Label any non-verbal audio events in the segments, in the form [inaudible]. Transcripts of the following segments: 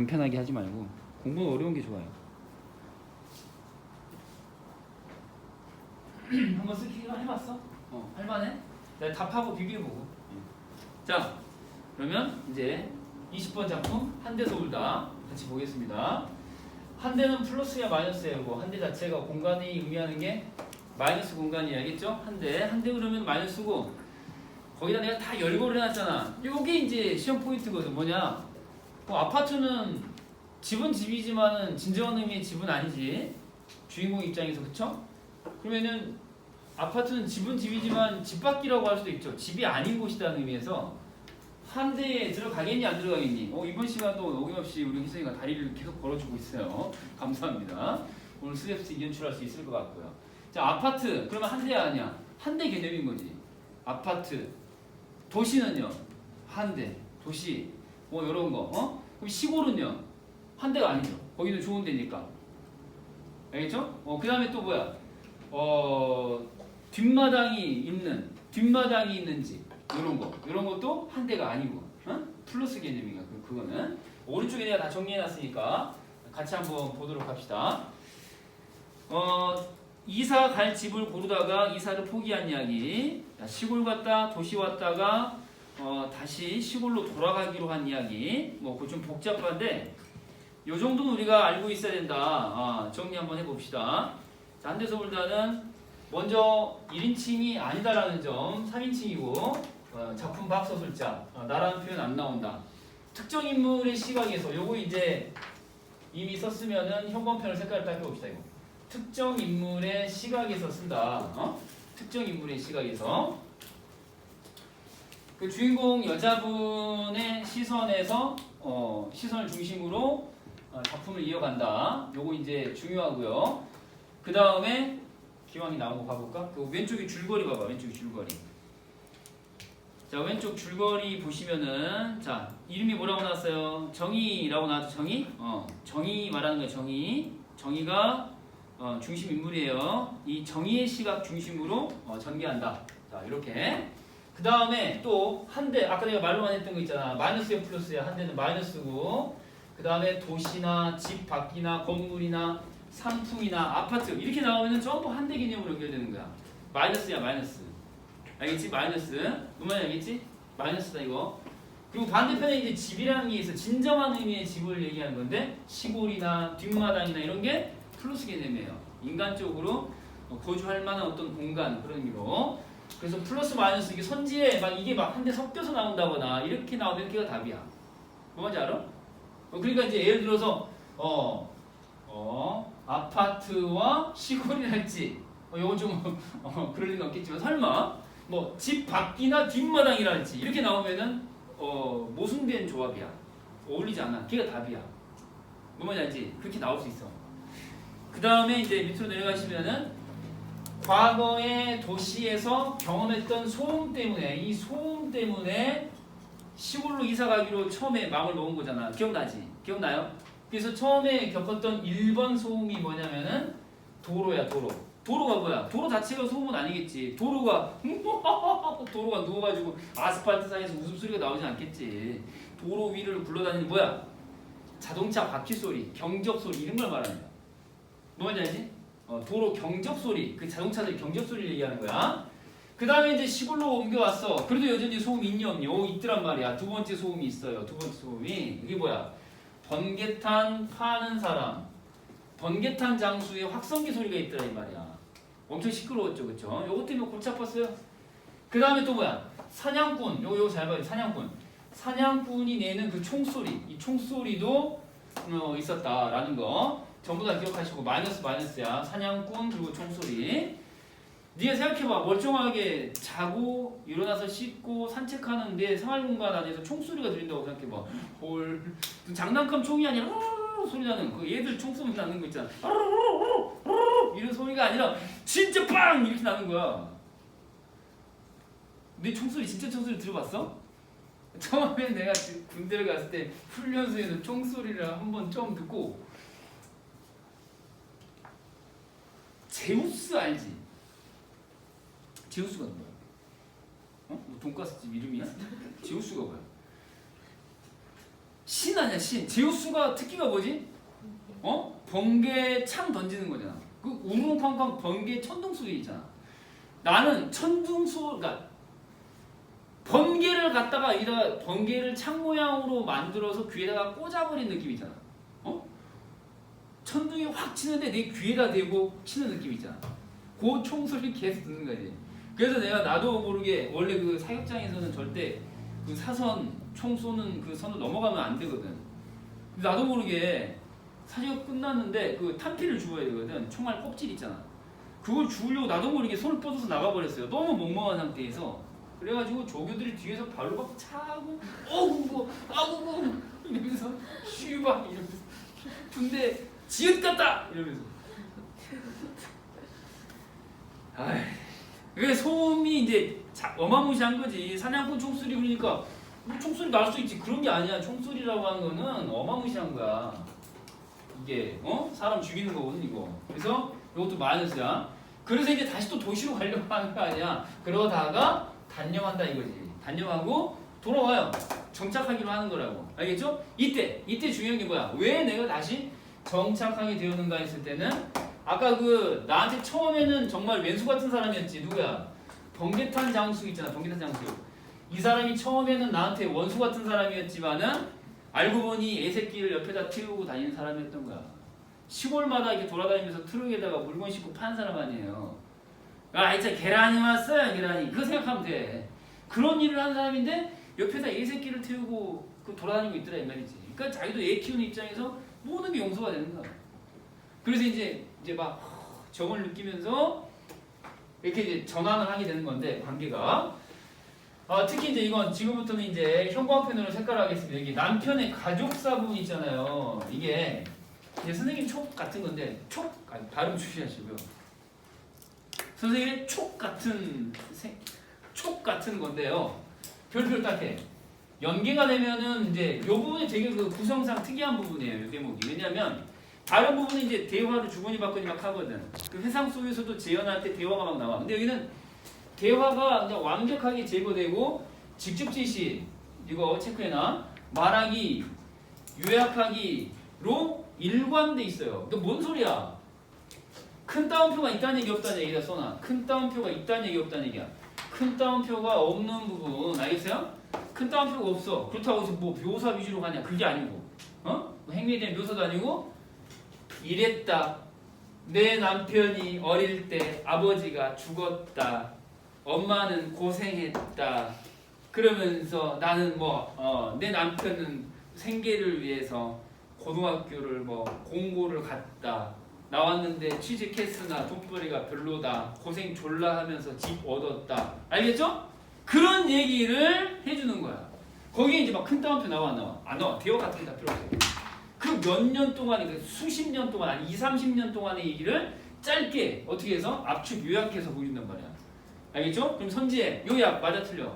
간편하게 하지 말고 공부는 어려운 게 좋아요. [clears throat] 한번 쓰기 해봤어? 어, 할만해? 내가 답하고 비교해보고. 자, 그러면 이제 20번 작품 한 대서 울다 같이 보겠습니다. 한 대는 플러스야 마이너스야 이거 한대 자체가 공간이 의미하는 게 마이너스 공간이 알겠죠? 한 대, 한 대 그러면 마이너스고 거기다 내가 다 열거를 해놨잖아. 요게 이제 시험 포인트거든. 뭐냐? 뭐 아파트는 집은 집이지만은 진정한 의미의 집은 아니지. 주인공 입장에서 그쵸? 그러면은 아파트는 집은 집이지만 집 밖이라고 할 수도 있죠. 집이 아닌 곳이라는 의미에서 한 대에 들어가겠니 안 들어가겠니? 어, 이번 시간도 어김없이 우리 희성이가 다리를 계속 걸어주고 있어요. [laughs] 감사합니다. 오늘 스랩스 연출할 수 있을 것 같고요. 자 아파트 그러면 한 대 아니야? 한 대 개념인 거지. 아파트 도시는요 한 대 도시 뭐 이런 거 어? 그럼 시골은요 한 대가 아니죠. 거기는 좋은 데니까 알겠죠? 어, 그 다음에 또 뭐야? 어, 뒷마당이 있는, 뒷마당이 있는 집, 이런 거. 이런 것도 한 대가 아니고, 어? 플러스 개념이야, 그, 그거는. 오른쪽에 내가 다 정리해놨으니까 같이 한번 보도록 합시다. 어, 이사 갈 집을 고르다가 이사를 포기한 이야기. 자, 시골 갔다 도시 왔다가 어, 다시 시골로 돌아가기로 한 이야기. 뭐, 그거 좀 복잡한데, 요 정도는 우리가 알고 있어야 된다. 아, 정리 한번 해봅시다. 자, 한대서 볼다는 먼저 1인칭이 아니다라는 점, 3인칭이고 어, 작품 박서술자 어, 나라는 표현 안 나온다. 특정 인물의 시각에서 요거 이제 이미 썼으면은 형광펜을 색깔을 닦여봅시다 이거. 특정 인물의 시각에서 쓴다. 어? 특정 인물의 시각에서 그 주인공 여자분의 시선에서 어, 시선을 중심으로 어, 작품을 이어간다. 요거 이제 중요하고요. 그 다음에 기왕이 나온 거 봐볼까? 그 왼쪽에 줄거리 봐봐. 왼쪽에 줄거리. 자 왼쪽 줄거리 보시면은 자 이름이 뭐라고 나왔어요? 정의라고 나왔죠. 정의? 어 정의 말하는 거예요. 정의. 정의가 어, 중심 인물이에요. 이 정의의 시각 중심으로 어, 전개한다. 자 이렇게. 그 다음에 또 한 대 아까 내가 말로만 했던 거 있잖아. 마이너스야 플러스야. 한 대는 마이너스고. 그 다음에 도시나 집 밖이나 건물이나 상품이나 아파트 이렇게 나오면은 전부 한 대 개념으로 연결되는 거야. 마이너스야 마이너스. 알겠지? 마이너스. 무슨 알겠지? 마이너스다 이거. 그리고 반대편에 이제 집이라는 게 있어. 진정한 의미의 집을 얘기하는 건데 시골이나 뒷마당이나 이런 게 플러스 개념이에요. 인간적으로 어, 거주할 만한 어떤 공간 그런 의미로. 그래서 플러스 마이너스 이게 선지에 막 이게 막 한 대 섞여서 나온다거나 이렇게 나오면 그게 답이야. 뭔지 알아? 어, 그러니까 이제 예를 들어서 어, 어 아파트와 시골이랄지 어, 요거 좀 [laughs] 어, 그럴 리는 없겠지만 설마 뭐 집 밖이나 뒷마당이랄지 이렇게 나오면은 어, 모순된 조합이야. 어울리지 않아. 걔가 답이야. 뭔지 알지? 그렇게 나올 수 있어. 그 다음에 이제 밑으로 내려가시면은 과거의 도시에서 경험했던 소음 때문에 이 소음 때문에 시골로 이사 가기로 처음에 마음을 먹은 거잖아. 기억나지? 기억나요? 그래서 처음에 겪었던 1번 소음이 뭐냐면은 도로야, 도로. 도로가 뭐야? 도로 자체가 소음은 아니겠지. 도로가 [laughs] 도로가 누워가지고 아스팔트 사이에서 웃음소리가 나오지 않겠지. 도로 위를 굴러다니는 뭐야? 자동차 바퀴 소리, 경적 소리 이런 걸 말하는 거야. 뭔지 알지? 어, 도로 경적 소리, 그 자동차들 경적 소리를 얘기하는 거야. 그 다음에 이제 시골로 옮겨왔어. 그래도 여전히 소음이 있니 없니? 오, 있더란 말이야. 두 번째 소음이 있어요. 두 번째 소음이. 이게 뭐야? 번개탄 파는 사람. 번개탄 장수에 확성기 소리가 있더라 이 말이야. 엄청 시끄러웠죠, 그쵸? 요것 때문에 골치 아팠어요. 그 다음에 또 뭐야? 사냥꾼. 요거 요거 잘 봐요. 사냥꾼. 사냥꾼이 내는 그 총소리. 이 총소리도 어, 있었다라는 거. 전부 다 기억하시고 마이너스 마이너스야. 사냥꾼 그리고 총소리. 네가 생각해봐 멀쩡하게 자고 일어나서 씻고 산책하는 내 생활공간 안에서 총소리가 들린다고 생각해봐 헐 장난감 총이 아니라 소리 나는 그 얘들 총 쏘면 나는 거 있잖아 이런 소리가 아니라 진짜 빵 이렇게 나는 거야 내 총소리 진짜 총소리 들어봤어? 처음에 내가 군대를 갔을 때 훈련소에서 총소리를 한 번 처음 듣고 제우스 알지? 제우스가 뭐야? 어? 뭐 돈가스집 이름이야? 제우스가 뭐야? 신 아니야 신. 제우스가 특기가 뭐지? 어? 번개 창 던지는 거잖아. 그 우르릉쾅쾅 번개 천둥 소리 있잖아. 나는 천둥 소, 그러니까 번개를 갖다가 이다 번개를 창 모양으로 만들어서 귀에다가 꽂아버린 느낌이잖아. 어? 천둥이 확 치는데 내 귀에다 대고 치는 느낌 있잖아. 그 총소리 계속 듣는 거지. 그래서 내가 나도 모르게 원래 그 사격장에서는 절대 그 사선 총 쏘는 그 선을 넘어가면 안 되거든. 근데 나도 모르게 사격 끝났는데 그 탄피를 주어야 되거든. 총알 껍질 있잖아. 그걸 주우려고 나도 모르게 손을 뻗어서 나가버렸어요. 너무 멍멍한 상태에서. 그래가지고 조교들이 뒤에서 발로 막 차고 어구 뭐 아구 뭐 이러면서 [laughs] 슈박 이러면서 군대 지읒 같다! 이러면서. 아이 그게 소음이 이제 자- 어마무시한 거지? 사냥꾼 총소리 그러니까 뭐 총소리 날 수 있지. 그런 게 아니야. 총소리라고 하는 거는 어마무시한 거야. 이게 어? 사람 죽이는 거거든 이거. 그래서 이것도 마이너스야. 그래서 이제 다시 또 도시로 가려고 하는 거 아니야. 그러다가 단념한다 이거지. 단념하고 돌아와요. 정착하기로 하는 거라고. 알겠죠? 이때 이때 중요한 게 뭐야? 왜 내가 다시 정착하게 되었는가 했을 때는 아까 그 나한테 처음에는 정말 왼수 같은 사람이었지. 누구야? 번개탄 장수 있잖아. 번개탄 장수. 이 사람이 처음에는 나한테 원수 같은 사람이었지만은 알고 보니 애새끼를 옆에다 태우고 다니는 사람이었던 거야. 시골마다 이렇게 돌아다니면서 트럭에다가 물건 싣고 파는 사람 아니에요. 아 진짜 계란이 왔어요 계란이. 그거 생각하면 돼. 그런 일을 하는 사람인데 옆에다 애새끼를 태우고 그 돌아다니고 있더라 이 말이지. 그러니까 자기도 애 키우는 입장에서 모든 게 용서가 되는 거야 그래서 이제 이제 막 정을 느끼면서 이렇게 이제 전환을 하게 되는 건데 관계가 아, 특히 이제 이건 지금부터는 이제 형광펜으로 색깔하겠습니다. 여기 남편의 가족사 부분 있잖아요. 이게 이제 선생님 촉 같은 건데 촉 아니, 발음 주시하시고요. 선생님의 촉 같은 생- 촉 같은 건데요. 별표 딱해. 연계가 되면은 이제 이 부분이 되게 그 구성상 특이한 부분이에요. 이 대목이 왜냐하면 다른 부분은 이제 대화를 주거니 받거니 막 하거든. 그 회상 속에서도 재현할 때 대화가 막 나와. 근데 여기는 대화가 그냥 완벽하게 제거되고 직접 지시 이거 체크해놔 말하기 요약하기로 일관돼 있어요. 그러니까 뭔 소리야? 큰 따옴표가 있다는 얘기 없다는 얘기다 써놔. 큰 따옴표가 있다는 얘기 없다는 얘기야. 큰 따옴표가 없는 부분 알겠어요? 큰 따옴표가 없어. 그렇다고 해서 뭐 묘사 위주로 가냐? 그게 아니고, 어? 뭐 행위에 대한 묘사도 아니고 이랬다. 내 남편이 어릴 때 아버지가 죽었다. 엄마는 고생했다. 그러면서 나는 뭐, 어, 내 남편은 생계를 위해서 고등학교를 뭐 공고를 갔다. 나왔는데 취직했으나 돈벌이가 별로다. 고생 졸라 하면서 집 얻었다. 알겠죠? 그런 얘기를 해주는 거야. 거기에 이제 막 큰 따옴표 나와 안 나와? 안 나와. 대화 같은 게 다 필요 없어. 그몇년 동안의 그 수십 년 동안 아니 2, 30년 동안의 얘기를 짧게 어떻게 해서 압축 요약해서 보여준단 말이야. 알겠죠? 그럼 선지해 요약 맞아 틀려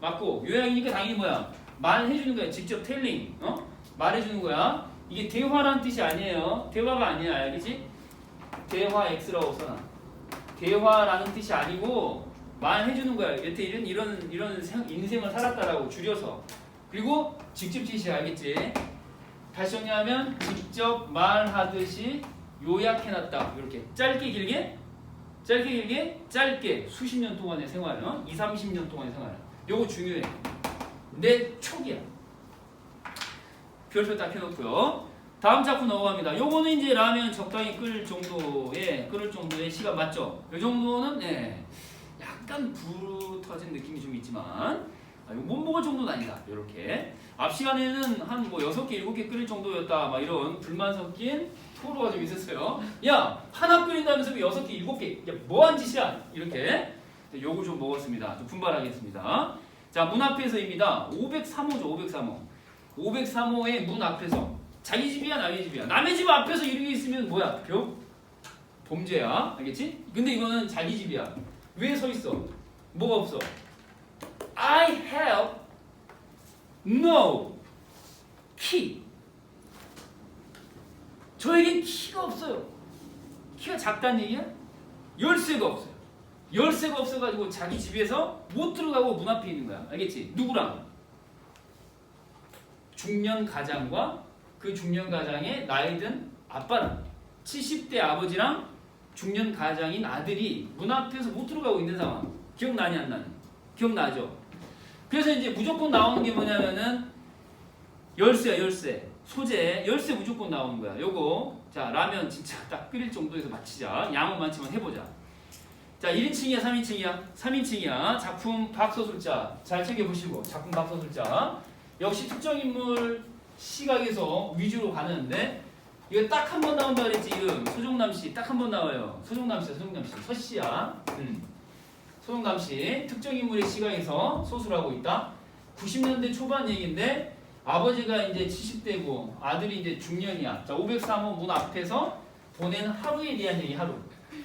맞고 요약이니까 당연히 뭐야 말해주는 거야 직접 텔링 어 말해주는 거야 이게 대화란 뜻이 아니에요 대화가 아니야 알겠지 대화 X라고 써놔 대화라는 뜻이 아니고 말해주는 거야 여태 이런 이런 이런 생- 인생을 살았다라고 줄여서 그리고 직접 지시 알겠지 다시 정리하면 직접 말하듯이 요약해놨다 이렇게 짧게 길게 짧게 길게 짧게 수십 년 동안의 생활, 어? 2, 30년 동안의 생활. 요거 중요해. 내 촉이야. 별표 딱 해놓고요. 다음 작품 넘어갑니다. 요거는 이제 라면 적당히 끓을 정도의 끓을 정도의 시간 맞죠? 요 정도는 네, 약간 불 터진 느낌이 좀 있지만 아, 요못 먹을 정도는 아니다. 이렇게 앞 시간에는 한 뭐 여섯 개 일곱 개 끓일 정도였다. 막 이런 불만 섞인 토로가 좀 있었어요. 야 하나 끓인다면서 왜 여섯 개 일곱 개? 야 뭐한 짓이야? 이렇게 요거 좀 먹었습니다. 좀 분발하겠습니다. 자 문 앞에서입니다. 503호죠 503호. 503호의 문 앞에서 자기 집이야 남의 집이야 남의 집 앞에서 이렇게 있으면 뭐야 벼 범죄야 알겠지? 근데 이거는 자기 집이야 왜서 있어. 뭐가 없어? I have no key. 저에겐 키가 없어요. 키가 작다는 얘기야? 열쇠가 없어요. 열쇠가 없어가지고 자기 집에서 못 들어가고 문 앞에 있는 거야. 알겠지? 누구랑? 중년 가장과 그 중년 가장의 나이 든 아빠랑. 70대 아버지랑 중년 가장인 아들이 문 앞에서 못 들어가고 있는 상황. 기억나니 안 나니? 기억나죠? 그래서 이제 무조건 나오는 게 뭐냐면은 열쇠야 열쇠. 소재 열쇠 무조건 나오는 거야. 요거 자 라면 진짜 [laughs] 딱 끓일 정도에서 맞히자. 양은 많지만 해보자. 자 1인칭이야 3인칭이야? 3인칭이야. 작품 박서술자 잘 챙겨보시고 작품 박서술자 역시 특정 인물 시각에서 위주로 가는데 이거 딱 한 번 나온다 그랬지 이름 소종남 씨 딱 한 번 나와요. 소종남 씨야 소종남 씨 서 씨야. 음. 소종남 씨 특정 인물의 시각에서 소술하고 있다. 90년대 초반 얘기인데 아버지가 이제 70대고 아들이 이제 중년이야. 자, 503호 문 앞에서 보낸 하루에 대한 얘기 하루.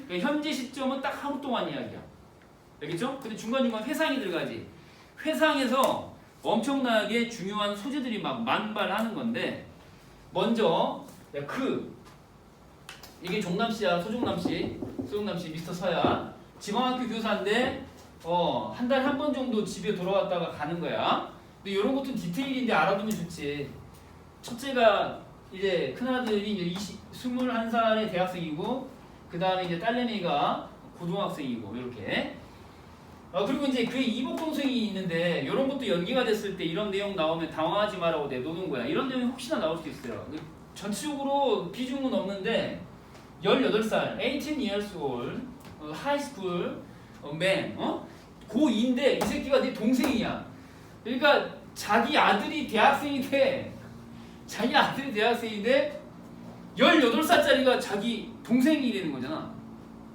그러니까 현재 시점은 딱 하루 동안 이야기야. 알겠죠? 근데 중간중간 회상이 들어가지. 회상에서 엄청나게 중요한 소재들이 막 만발하는 건데 먼저 야, 그 이게 종남 씨야 소종남 씨 소종남 씨 미스터 서야 지방학교 교사인데 어, 한 달에 한 번 정도 집에 돌아왔다가 가는 거야. 근데 이런 것도 디테일인데 알아두면 좋지. 첫째가 이제 큰아들이 이제 20, 21살의 대학생이고 그 다음에 이제 딸내미가 고등학생이고 이렇게 어, 그리고 이제 그의 이복 동생이 있는데 이런 것도 연기가 됐을 때 이런 내용 나오면 당황하지 말라고 내놓는 거야. 이런 내용이 혹시나 나올 수도 있어요. 그 전체적으로 비중은 없는데 18살, 18 years old, 어, high school 어, 어? 고2인데 이 새끼가 내 동생이야. 그러니까 자기 아들이 대학생인데 자기 아들이 대학생인데 18살짜리가 자기 동생이 되는 거잖아.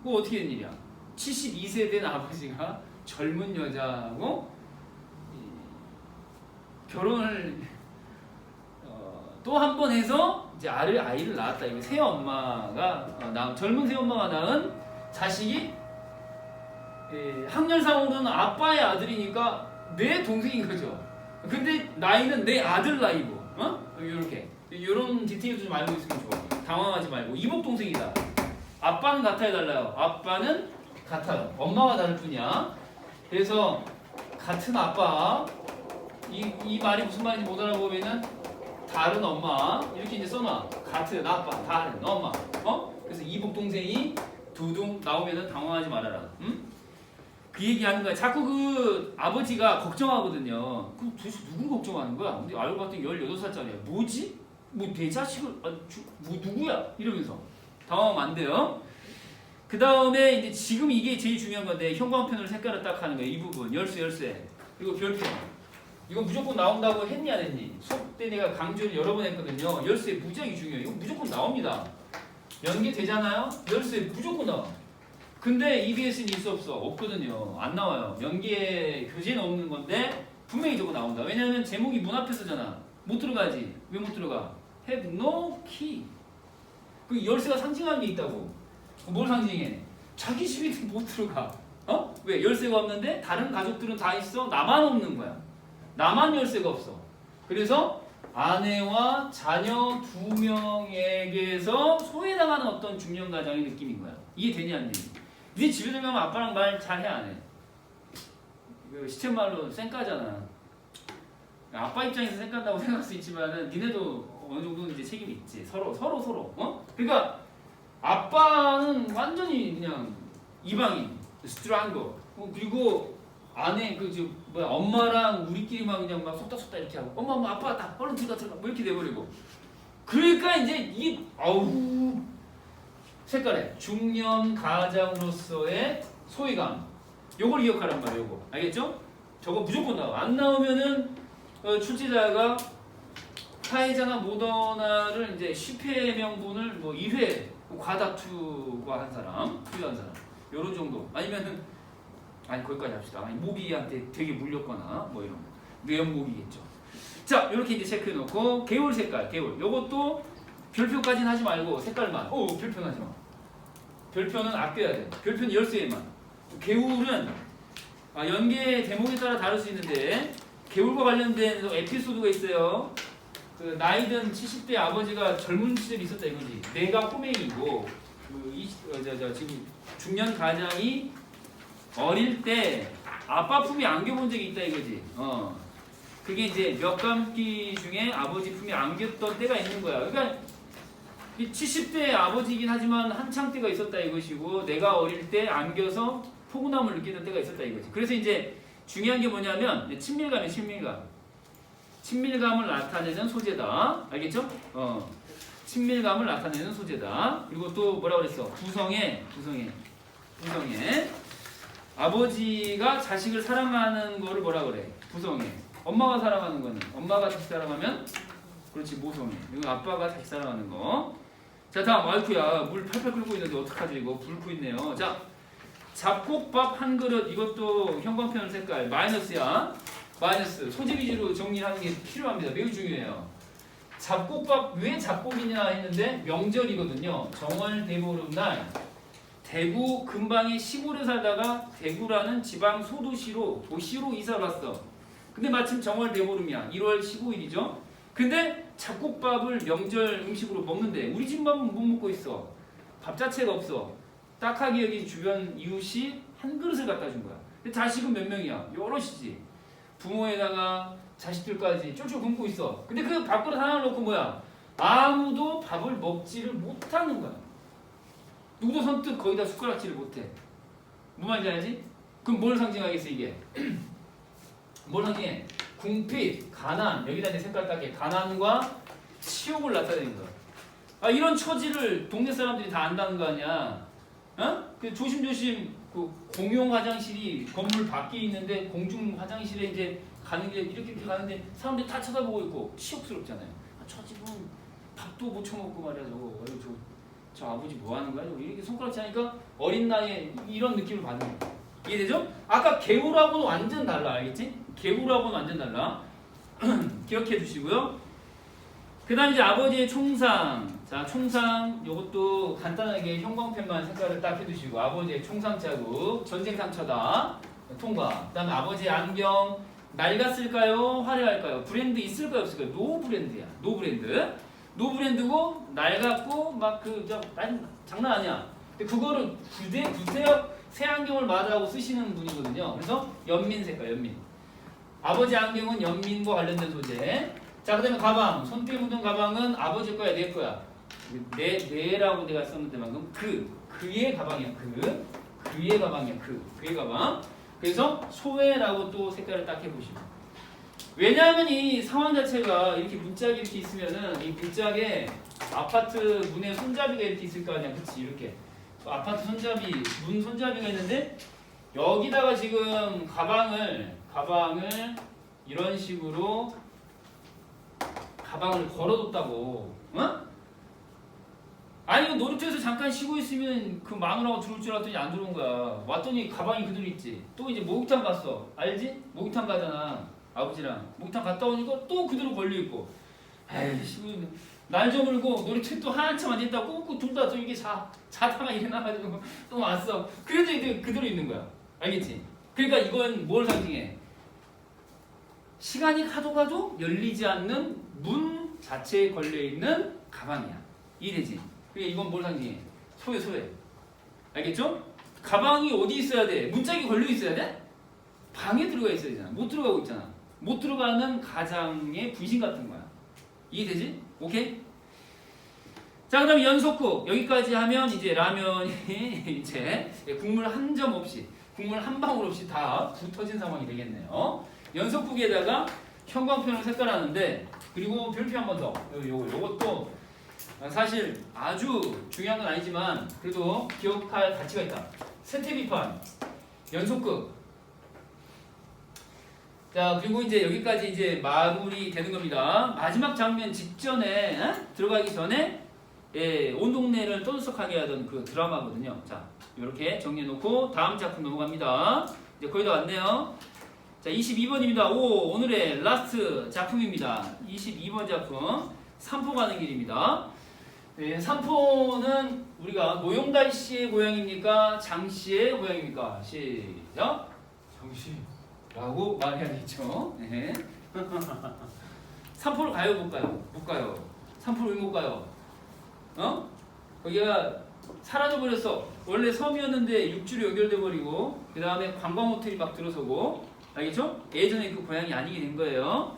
그거 어떻게 된 일이야? 72세 된 아버지가 젊은 여자하고 이, 결혼을 어, 또한 번 해서 이제 아를 아이를 낳았다. 이거 새 엄마가 어, 낳은 젊은 새 엄마가 낳은 자식이 예, 학렬상으로는 아빠의 아들이니까 내 동생인 거죠. 근데 나이는 내 아들 나이고, 어? 이렇게 이런 디테일도 좀 알고 있으면 좋아. 당황하지 말고 이복 동생이다. 아빠는 같아요, 달라요. 아빠는 같아요. 엄마가 다를 뿐이야. 그래서 같은 아빠 이, 이 말이 무슨 말인지 못 알아보면은 다른 엄마 이렇게 이제 써놔. 같은 아빠, 다른 엄마. 어? 그래서 이복 동생이 두둥 나오면은 당황하지 말아라. 응? 그 얘기하는 거야. 자꾸 그 아버지가 걱정하거든요. 그 도대체 누구를 걱정하는 거야? 근데 알고 봤더니 18살짜리야. 뭐지? 뭐 내 자식을 아, 주, 뭐 누구야? 이러면서 당황하면 안 돼요. 그 다음에 이제 지금 이게 제일 중요한 건데 형광펜으로 색깔을 딱 하는 거예요. 이 부분 열쇠 열쇠 그리고 별표. 이거 무조건 나온다고 했니 안 했니? 수업 때 내가 강조를 여러 번 했거든요. 열쇠 무지하게 중요해요. 이거 무조건 나옵니다. 연계되잖아요. 열쇠 무조건 나와. 근데 EBS는 있어 없어? 없거든요. 안 나와요. 연계 교재는 없는 건데 분명히 저거 나온다. 왜냐하면 제목이 문 앞에 서잖아. 못 들어가지. 왜 못 들어가? Have no key. 그 열쇠가 상징하는 게 있다고. 뭘 상징해? 자기 집에 못 들어가. 어? 왜? 열쇠가 없는데 다른 가족들은 다 있어. 나만 없는 거야. 나만 열쇠가 없어. 그래서 아내와 자녀 두 명에게서 소외당하는 어떤 중년 가장의 느낌인 거야. 이게 되냐 안 되냐? 네 집에 들어가면 아빠랑 말 잘 해 안 해? 이거 시쳇말로 쌩까잖아. 아빠 입장에서 쌩깐다고 [laughs] 생각할 수 있지만은 니네도 어느 정도 이제 책임이 있지. 서로 서로 서로. 어? 그러니까 아빠는 완전히 그냥 이방인, 스트랑거. 어, 그리고 아내 그저 뭐야 엄마랑 우리끼리만 그냥 막 속닥속닥 이렇게 하고 엄마 엄마 아빠 다 얼른 들어가 들어가 뭐 이렇게 돼버리고. 그러니까 이제 이게 아우 색깔에 중년 가장으로서의 소외감. 요걸 기억하란 말이에요. 요거 알겠죠? 저거 무조건 나와. 안 나오면은 어, 출제자가 사회자나 모더나를 이제 10회 명분을 뭐 2회 과다투가 한 사람, 투여한 사람, 요런 정도. 아니면은 아니 거기까지 합시다. 아니 모기한테 되게 물렸거나 뭐 이런 거. 뇌염 모기겠죠. 자, 이렇게 이제 체크해 놓고 개울 색깔, 개울. 요것도 별표까지는 하지 말고 색깔만. 오, 별표는 하지 마. 별표는 아껴야 돼. 별표는 열쇠에만. 개울은 아, 연계 대목에 따라 다를 수 있는데 개울과 관련된 또 에피소드가 있어요. 그 나이든 70대 아버지가 젊은 시절이 있었다 이거지. 내가 호맹이고 그 이, 어, 저, 저, 지금 중년 가장이 어릴 때 아빠 품에 안겨본 적이 있다 이거지. 어. 그게 이제 몇 감기 중에 아버지 품에 안겼던 때가 있는 거야. 그러니까 이 70대 아버지이긴 하지만 한창 때가 있었다 이것이고 내가 어릴 때 안겨서 포근함을 느끼는 때가 있었다 이거지. 그래서 이제 중요한 게 뭐냐면 친밀감이 친밀감. 친밀감을 나타내는 소재다. 알겠죠? 어. 친밀감을 나타내는 소재다. 그리고 또 뭐라 그랬어? 구성에 구성에 구성에 아버지가 자식을 사랑하는 거를 뭐라 그래? 구성에. 엄마가 사랑하는 거는 엄마가 자식 사랑하면 그렇지 모성애. 이거 아빠가 자식 사랑하는 거. 자 다음 아이쿠야 물 팔팔 끓고 있는데 어떡하지 이거 불고 있네요. 자 잡곡밥 한 그릇 이것도 형광펜 색깔 마이너스야. 마이너스 소재 위주로 정리하는 게 필요합니다. 매우 중요해요. 잡곡밥 왜 잡곡이냐 했는데 명절이거든요. 정월 대보름날 대구 근방의 시골에 살다가 대구라는 지방 소도시로 도시로 이사를 왔어. 근데 마침 정월 대보름이야. 1월 15일이죠. 근데 잡곡밥을 명절 음식으로 먹는데 우리 집만 못 먹고 있어. 밥 자체가 없어. 딱하게 여기 주변 이웃이 한 그릇을 갖다 준 거야. 근데 자식은 몇 명이야? 여럿이지. 부모에다가 자식들까지 쫄쫄 굶고 있어. 근데 그 밥그릇 하나 놓고 뭐야? 아무도 밥을 먹지를 못하는 거야. 누구도 선뜻 거기다 숟가락질을 못해. 뭐 말인지 알지? 그럼 뭘 상징하겠어 이게? [clears throat] 뭘 상징해? 궁핍, 가난, 여기다 이제 색깔 따게 가난과 치욕을 나타내는 거야. 아 이런 처지를 동네 사람들이 다 안다는 거 아니야? 어? 그 조심조심 그 공용 화장실이 건물 밖에 있는데 공중 화장실에 이제 가는 게 이렇게 이렇게 가는데 사람들이 다 쳐다보고 있고 치욕스럽잖아요. 아, 저 집은 밥도 못 처먹고 말이야 저거. 어이, 저, 저 아버지 뭐 하는 거야? 이렇게 손가락질 하니까 어린 나이에 이런 느낌을 받는 거야. 이해되죠? 아까 개우라고는 완전 달라 알겠지? 개우라고는 완전 달라. [clears throat] 기억해 주시고요. 그 다음 이제 아버지의 총상. 자, 총상, 요것도 간단하게 형광펜만 색깔을 딱 해두시고, 아버지의 총상 자국, 전쟁 상처다. 통과. 그 다음에 아버지의 안경, 낡았을까요? 화려할까요? 브랜드 있을까요? 없을까요? 노 브랜드야. 노 브랜드. 노 브랜드고, 낡았고, 막 그, 저, 난 장난 아니야. 근데 그거를 구대, 구세역 새 안경을 말하고 쓰시는 분이거든요. 그래서 연민 색깔, 연민. 아버지 안경은 연민과 관련된 소재. 자, 그 다음에 가방. 손때 묻은 가방은 아버지 거야, 내 거야. 내, 내라고 내가 썼는데 방금 그, 그의 가방이야, 그. 그의 가방이야, 그. 그의 가방. 그래서 소외라고 또 색깔을 딱 해보시고. 왜냐하면 이 상황 자체가 이렇게 문짝이 이렇게 있으면은 이 문짝에 아파트 문에 손잡이가 이렇게 있을 거 아니야. 그치, 이렇게. 아파트 손잡이, 문 손잡이가 있는데 여기다가 지금 가방을, 가방을 이런 식으로 가방을 걸어뒀다고. 어? 아니 이거 놀이터에서 잠깐 쉬고 있으면 그 마누라가 들어올 줄 알았더니 안 들어온 거야. 왔더니 가방이 그대로 있지. 또 이제 목욕탕 갔어. 알지? 목욕탕 가잖아. 아버지랑 목욕탕 갔다 오니까 또 그대로 걸려 있고. 에이씨 날 저물고 놀이터에 또 한참 앉아 있다가 꾹꾹 둘다 또 이게 자 자다가 일어나가지고 또 왔어. 그래도 이제 그대로 있는 거야. 알겠지? 그러니까 이건 뭘 상징해? 시간이 가도 가도 열리지 않는 문 자체에 걸려 있는 가방이야. 이해되지? 그러니까 이건 뭘 상징해? 소외 소외. 알겠죠? 가방이 어디 있어야 돼? 문짝이 걸려 있어야 돼? 방에 들어가 있어야 되잖아. 못 들어가고 있잖아. 못 들어가는 가장의 분신 같은 거야. 이해되지? 오케이? 자, 그 다음 연속국 여기까지 하면 이제 라면이 [laughs] 이제 국물 한 점 없이 국물 한 방울 없이 다 붙어진 상황이 되겠네요. 연속국에다가 형광펜을 색깔하는데 그리고 별표 한 번 더. 요, 요, 요 것도 사실 아주 중요한 건 아니지만 그래도 기억할 가치가 있다. 세태비판, 연속극. 자 그리고 이제 여기까지 이제 마무리 되는 겁니다. 마지막 장면 직전에 에? 들어가기 전에 예, 온 동네를 떠들썩하게 하던 그 드라마거든요. 자 이렇게 정리해 놓고 다음 작품 넘어갑니다. 이제 거의 다 왔네요. 자 22번입니다. 오 오늘의 라스트 작품입니다. 22번 작품 삼포 가는 길입니다. 네, 삼포는 우리가 노용달 씨의 고향입니까? 장 씨의 고향입니까? 시작. 장씨 라고 말해야 되죠. 네. [laughs] 삼포를 가요, 못 가요? 못 가요. 삼포를 왜 못 가요? 어? 거기가 사라져 버렸어. 원래 섬이었는데 육지로 연결돼 버리고 그 다음에 관광 호텔이 막 들어서고 알겠죠? 예전에 그 고향이 아니게 된 거예요.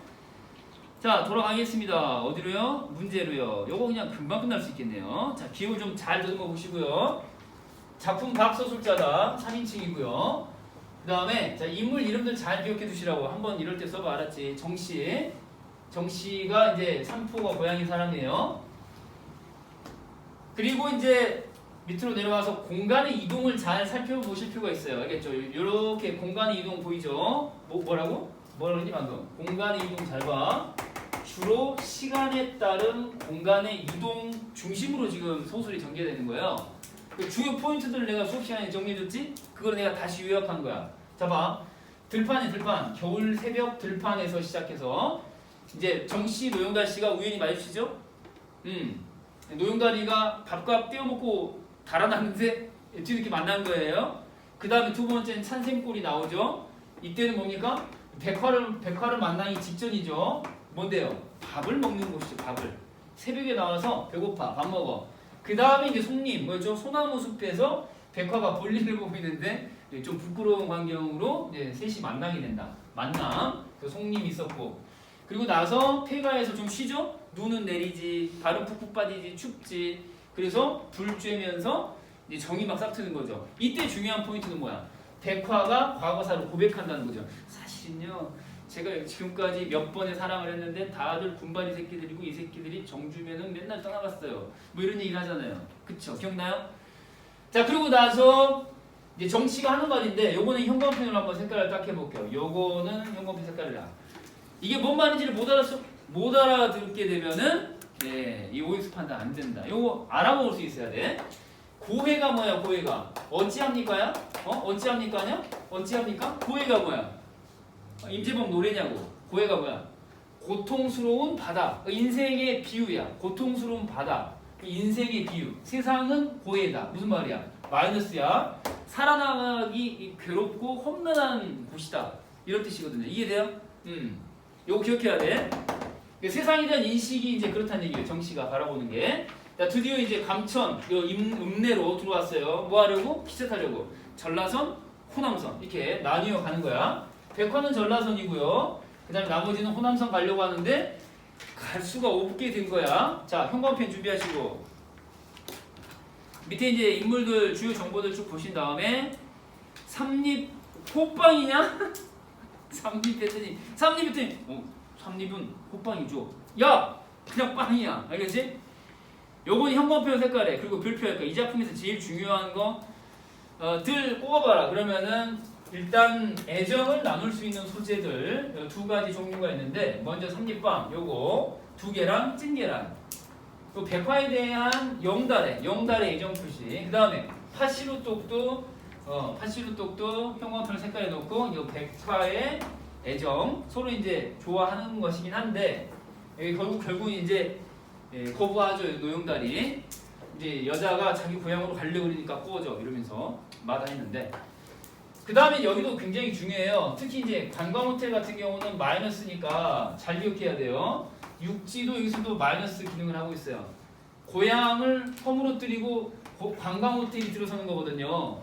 자 돌아가겠습니다. 어디로요? 문제로요. 요거 그냥 금방 끝날 수 있겠네요. 자 기호 좀잘거 보시고요. 작품 각서술자다 3인칭이고요. 그 다음에 자 인물 이름들 잘 기억해 두시라고 한번 이럴 때 써봐 알았지? 정씨 정씨가 이제 삼포가 고향인 사람이에요. 그리고 이제 밑으로 내려와서 공간의 이동을 잘 살펴보실 필요가 있어요. 알겠죠? 이렇게 공간의 이동 보이죠? 뭐, 뭐라고? 뭐라 그러니 방금? 공간의 이동 잘 봐. 주로 시간에 따른 공간의 이동 중심으로 지금 소설이 전개되는 거예요. 그 주요 포인트들을 내가 수업 시간에 정리해줬지? 그걸 내가 다시 요약한 거야. 자 봐. 들판이 들판. 겨울 새벽 들판에서 시작해서 이제 정씨 노영달 씨가 우연히 마주치죠? 음. 노영다리가 밥값 떼어먹고 달아났는데 뒤늦게 만난 거예요. 그 다음에 두 번째는 찬생골이 나오죠. 이때는 뭡니까? 백화를 백화를 만나기 직전이죠. 뭔데요? 밥을 먹는 곳이죠. 밥을 새벽에 나와서 배고파 밥 먹어. 그 다음에 이제 손님 뭐죠? 소나무 숲에서 백화가 볼일을 보고 있는데 좀 부끄러운 광경으로 이제 셋이 만나게 된다. 만남. 그 송님이 있었고 그리고 나서 폐가에서 좀 쉬죠. 눈은 내리지, 발은 푹푹 빠지지, 춥지. 그래서 불 쬐면서 이제 정이 막 싹 트는 거죠. 이때 중요한 포인트는 뭐야? 백화가 과거사를 고백한다는 거죠. 사실은요, 제가 지금까지 몇 번의 사랑을 했는데 다들 군바리 새끼들이고 이 새끼들이 정주면은 맨날 떠나갔어요. 뭐 이런 얘기를 하잖아요. 그쵸? 기억나요? 자, 그러고 나서 이제 정 씨가 하는 말인데 요거는 형광펜으로 한번 색깔을 딱 해볼게요. 요거는 형광펜 색깔을 나. 이게 뭔 말인지를 못 알아서 못 알아듣게 되면은 네, 이 OX 판단 안 된다. 요거 알아볼 수 있어야 돼. 고해가 뭐야? 고해가 어찌합니까야? 어? 어찌합니까냐? 어찌합니까? 고해가 뭐야? 어, 임재범 노래냐고. 고해가 뭐야? 고통스러운 바다. 인생의 비유야. 고통스러운 바다. 인생의 비유. 세상은 고해다. 무슨 말이야? 마이너스야. 살아나가기 괴롭고 험난한 곳이다. 이런 뜻이거든요. 이해돼요? 음. 요거 기억해야 돼. 그 세상에 대한 인식이 이제 그렇다는 얘기예요. 정 씨가 바라보는 게. 자, 드디어 이제 감천, 요 임, 읍내로 들어왔어요. 뭐 하려고? 기차 타려고. 전라선, 호남선 이렇게 나뉘어 가는 거야. 백화는 전라선이고요. 그 다음에 나머지는 호남선 가려고 하는데 갈 수가 없게 된 거야. 자, 형광펜 준비하시고 밑에 이제 인물들 주요 정보들 쭉 보신 다음에 삼립 호빵이냐? [laughs] 삼립 했더니 삼립 했더니 어, 삼립은 호빵이죠. 야 그냥 빵이야. 알겠지? 요건 형광펜 색깔에 그리고 별표할까 이 작품에서 제일 중요한 거들 뽑아봐라. 그러면은 일단 애정을 나눌 수 있는 소재들 어, 두 가지 종류가 있는데 먼저 삼립빵 요거 두 개랑 찐계란. 또 백화에 대한 영달의 영달의 애정 표시. 그 다음에 파시루똑도 어, 파시루똑도 형광펜 색깔에 놓고 이 백화의 애정 서로 이제 좋아하는 것이긴 한데 여기 결국 결국 이제 예, 거부하죠 노영달이. 이제 여자가 자기 고향으로 가려고 그러니까 꾸어져 이러면서 마다했는데 그 다음에 여기도 굉장히 중요해요. 특히 이제 관광 호텔 같은 경우는 마이너스니까 잘 기억해야 돼요. 육지도 여기서도 마이너스 기능을 하고 있어요. 고향을 허물어뜨리고 고- 관광 호텔이 들어서는 거거든요.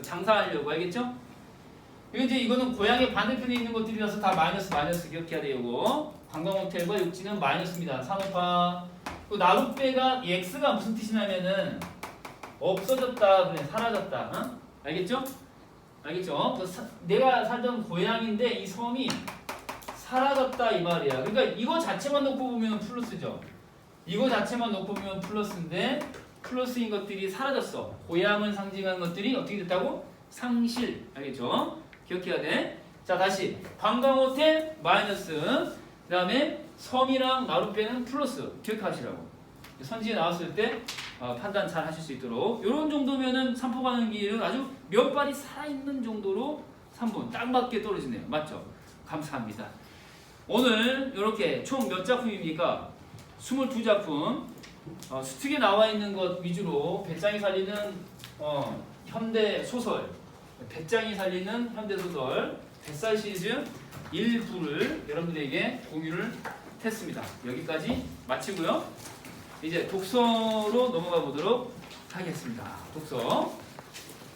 장사하려고 알겠죠? 이거 이제 이거는 고향의 반대편에 있는 것들이라서 다 마이너스 마이너스 기억해야 돼요 이거. 관광 호텔과 육지는 마이너스입니다. 산업화. 또 나룻배가 이 X가 무슨 뜻이냐면은 없어졌다 사라졌다 어? 알겠죠? 알겠죠? 그 사- 내가 살던 고향인데 이 섬이 사라졌다 이 말이야 그러니까 이거 자체만 놓고 보면 플러스죠 이거 자체만 놓고 보면 플러스인데 플러스인 것들이 사라졌어 고향을 상징하는 것들이 어떻게 됐다고? 상실 알겠죠? 기억해야 돼. 자 다시 관광호텔 마이너스 그 다음에 섬이랑 나룻배는 플러스 기억하시라고 선지에 나왔을 때 어, 판단 잘 하실 수 있도록 이런 정도면은 가는 길은 아주 몇 발이 살아있는 정도로 3분 딱 맞게 떨어지네요 맞죠? 감사합니다 오늘 이렇게 총 몇 작품입니까? 22작품 어, 수특에 나와 있는 것 위주로 배짱이 살리는 어, 현대 소설 배짱이 살리는 현대 소설 뱃살 시리즈 일부를 여러분들에게 공유를 했습니다. 여기까지 마치고요. 이제 독서로 넘어가 보도록 하겠습니다. 독서.